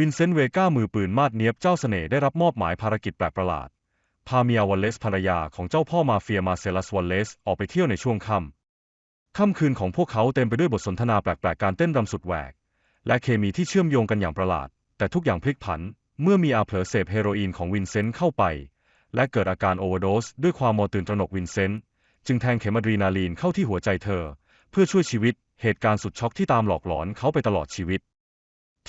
วินเซนต์เวก้ามือปืนมาดเนียบเจ้าเสน่ห์ได้รับมอบหมายภารกิจแปลกประหลาด พาเมียวอลเลสภรรยาของเจ้าพ่อมาเฟียมาเซลัสวอลเลสออกไปเที่ยวในช่วงค่ำค่ำคืนของพวกเขาเต็มไปด้วยบทสนทนาแปลกๆการเต้นรำสุดแหวก และเคมีที่เชื่อมโยงกันอย่างประหลาด แต่ทุกอย่างพลิกผัน เมื่อมีอาเผลอเสพเฮโรอีนของวินเซนต์เข้าไป และเกิดอาการโอเวอร์โดสด้วยความมอตื่นตระหนกวินเซนต์จึงแทงเข็มอะดรีนาลีนเข้าที่หัวใจเธอ เพื่อช่วยชีวิตเหตุการณ์สุดช็อกที่ตามหลอกหลอนเขาไปตลอดชีวิต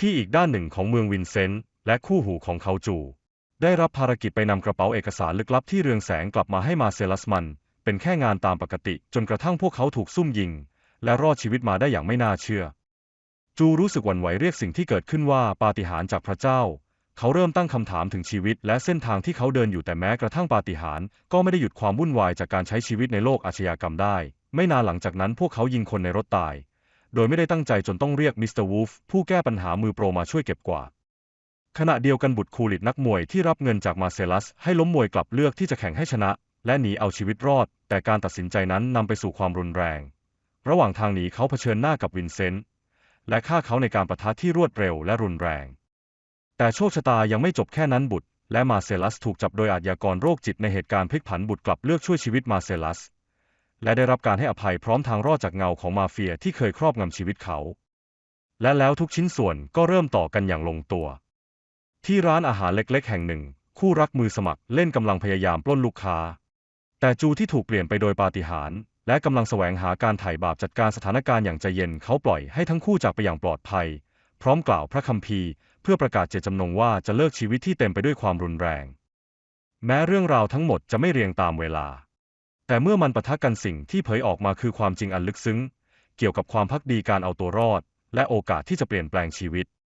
ที่อีกด้านหนึ่งของเมืองวินเซนต์และคู่หูของเขาจู ได้รับภารกิจไปนำกระเป๋าเอกสารลึกลับที่เรืองแสงกลับมาให้มาเซลัสมัน เป็นแค่งานตามปกติ จนกระทั่งพวกเขาถูกซุ่มยิง และรอดชีวิตมาได้อย่างไม่น่าเชื่อ จูรู้สึกหวั่นไหวเรียกสิ่งที่เกิดขึ้นว่าปาฏิหาริย์จากพระเจ้า เขาเริ่มตั้งคำถามถึงชีวิต และเส้นทางที่เขาเดินอยู่แต่แม้กระทั่งปาฏิหาริย์ก็ไม่ได้หยุดความวุ่นวายจากการใช้ชีวิตในโลกอาชญากรรมได้ ไม่นานหลังจากนั้นพวกเขายิงคนในรถตาย โดยไม่ได้ตั้งใจจนต้องเรียกมิสเตอร์วูฟผู้แก้ปัญหามือโปรมาช่วยเก็บกวาดขณะเดียวกันบุตรคูลิตนักมวยที่รับเงินจากมาเซลัส ให้ล้มมวยกลับเลือกที่จะแข่งให้ชนะ และหนีเอาชีวิตรอด แต่การตัดสินใจนั้นนำไปสู่ความรุนแรง ระหว่างทางหนีเขาเผชิญหน้ากับวินเซนต์และฆ่าเขาในการประทะที่รวดเร็วและรุนแรง แต่โชคชะตายังไม่จบแค่นั้นบุตร และมาเซลัสถูกจับโดยอาชญากรโรคจิตในเหตุการณ์พลิกผันบุตรกลับเลือกช่วยชีวิตมาเซลัส และได้รับการให้อภัยพร้อมทางรอดจากเงาของมาเฟียที่เคยครอบงำชีวิตเขา และแล้วทุกชิ้นส่วนก็เริ่มต่อกันอย่างลงตัว ที่ร้านอาหารเล็กๆ แห่งหนึ่ง คู่รักมือสมัครเล่นกำลังพยายามปล้นลูกค้า แต่จูที่ถูกเปลี่ยนไปโดยปาฏิหาริย์และกำลังแสวงหาการไถ่บาปจัดการสถานการณ์อย่างใจเย็นเขาปล่อยให้ทั้งคู่จากไปอย่างปลอดภัย พร้อมกล่าวพระคัมภีร์ เพื่อประกาศเจตจำนงว่าจะเลิกชีวิตที่เต็มไปด้วยความรุนแรง แม้เรื่องราวทั้งหมดจะไม่เรียงตามเวลา แต่เมื่อมันปะทะกันสิ่งที่เผยออกมาคือความจริงอันลึกซึ้ง เกี่ยวกับความพักดีการเอาตัวรอด และโอกาสที่จะเปลี่ยนแปลงชีวิต